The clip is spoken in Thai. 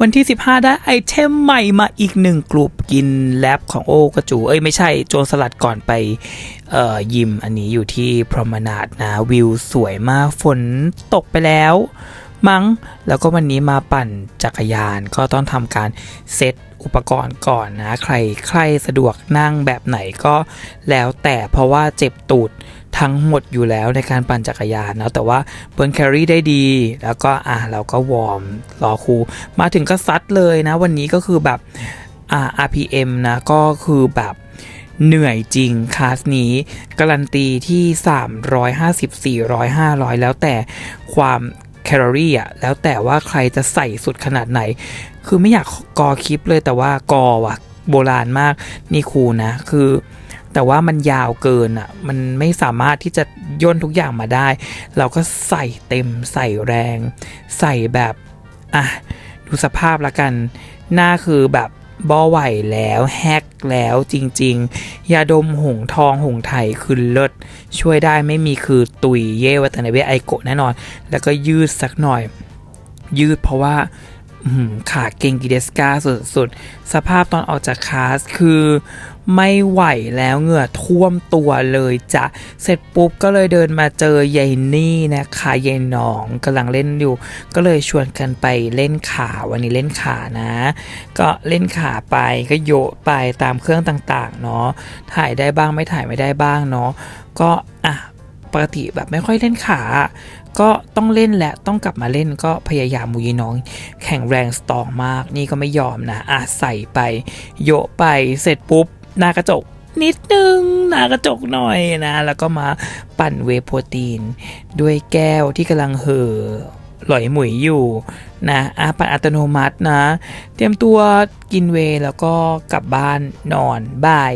วันที่ 15 ได้ไอเทมใหม่มาอีกหนึ่งกลุ่มกินแลบของโอกระจู เอ้ยไม่ใช่โจรสลัดก่อนไปเอ่อยิมอันนี้อยู่ที่พรมนาดนะวิวสวยมากฝนตกไปแล้วมั้งแล้วก็วันนี้มาปั่นจักรยานก็ต้องทำการเซตอุปกรณ์ก่อนนะ ใครใครสะดวกนั่งแบบไหนก็แล้วแต่เพราะว่าเจ็บตูด ทั้งหมดอยู่แล้วในการปั่นจักรยานนะแต่ว่าเบิร์นแครี่ได้ดี แล้วก็อะเราก็วอร์มรอครู มาถึงก็ซัดเลยนะ วันนี้ก็คือแบบอ่า RPM นะ ก็คือแบบเหนื่อยจริงคลาสนี้การันตีที่ 350 400 500 แล้วแต่ความแคลอรี่อะแล้วแต่ว่าใครจะใส่สุดขนาดไหน คือไม่อยากกอคลิปเลยแต่ว่ากอว่ะโบราณมากนี่ครูนะ คือ แต่ว่ามันยาวเกินอะมันไม่สามารถที่จะย่นทุกอย่างมาได้ เราก็ใส่เต็มใส่แรง ใส่แบบอะดูสภาพละกัน หน้าคือแบบบอไหวแล้วแฮกแล้วจริงๆ ยาดมหงทองหงไทยคือเลิศช่วยได้ไม่มีคือตุยเย่วัตนาเวไอโกะแน่นอน แล้วก็ยืดสักหน่อย ยืดเพราะว่า ขาเก่งกิเดสกาสุดๆ สภาพตอนออกจากคลาสคือไม่ไหวแล้วเหงื่อท่วมตัวเลยจะเสร็จปุ๊บก็เลยเดินมาเจอยายนี่นะคะยายหนองกำลังเล่นอยู่ ก็เลยชวนกันไปเล่นขาวันนี้เล่นขานะ ก็เล่นขาไปก็โยไปตามเครื่องต่างๆเนาะถ่ายได้บ้างไม่ถ่ายไม่ได้บ้างเนาะก็อะ ปกติแบบไม่ค่อยเล่นขา ก็ต้องเล่นแหละต้องกลับมาเล่นก็พยายามมุยน้อง แข็งแรงสตรองมาก นี่ก็ไม่ยอมนะอะใส่ไป โยไปเสร็จปุ๊บ หน้ากระจกนิดนึงหน้ากระจกหน่อยนะ แล้วก็มาปั่นเวโปรตีน ด้วยแก้วที่กำลังเห่อหลอยหมุยอยู่นะอะปั่นอัตโนมัตินะ เตรียมตัวกินเวแล้วก็กลับบ้านนอนบาย